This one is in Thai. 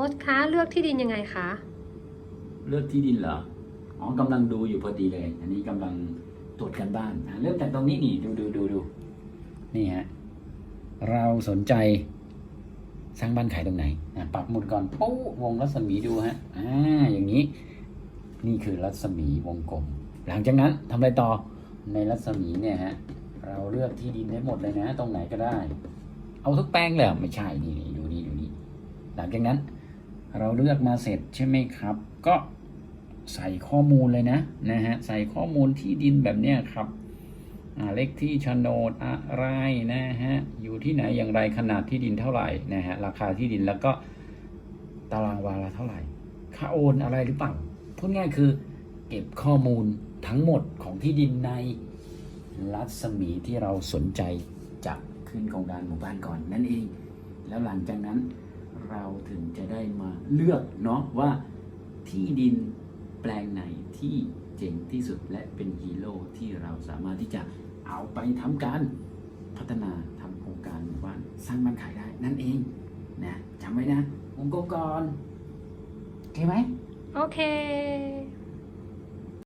ค้ชคะเลือกที่ดินยังไงคะ เลือกที่ดินเหรอ อ๋อกำลังดูอยู่พอดีเลย อันนี้กำลังตรวจกันบ้านอะเริ่มจากตรงนี้นี่ ดูดูดูดูนี่ฮะ เราสนใจสร้างบ้านขายตรงไหนอะปักหมุดก่อนปุ๊วงรัศมีดูฮะ อ่า อย่างนี้ นี่คือรัศมีวงกลม หลังจากนั้นทำอะไรต่อ ในรัศมีเนี่ยฮะ เราเลือกที่ดินได้หมดเลยนะ ตรงไหนก็ได้ เอาทุกแปลงเลยไม่ใช่นี่นี่ดูนี่ดูนี่ หลังจากนั้น เราเลือกมาเสร็จใช่ไหมครับ ก็ใส่ข้อมูลเลยนะนะฮะใส่ข้อมูลที่ดินแบบเนี้ยครับเลขที่โฉนดอะไรนะฮะอยู่ที่ไหนอย่างไรขนาดที่ดินเท่าไหร่นะฮะราคาที่ดินแล้วก็ตารางวาละเท่าไหร่ ค่าโอนอะไรหรือเปล่าพูดง่ายคือเก็บข้อมูลทั้งหมดของที่ดินในรัศมีที่เราสนใจจะขึ้นโครงการหมู่บ้านก่อนนั่นเอง แล้วหลังจากนั้น เราถึงจะได้มาเลือกเนาะว่าที่ดินแปลงไหนที่เจ๋งที่สุดและเป็นฮีโร่ที่เราสามารถที่จะเอาไปทำการพัฒนาทำโครงการหมู่บ้านสร้างบ้านขายได้นั่นเองนะจำไว้นะองค์กรโอเคไหมโอเค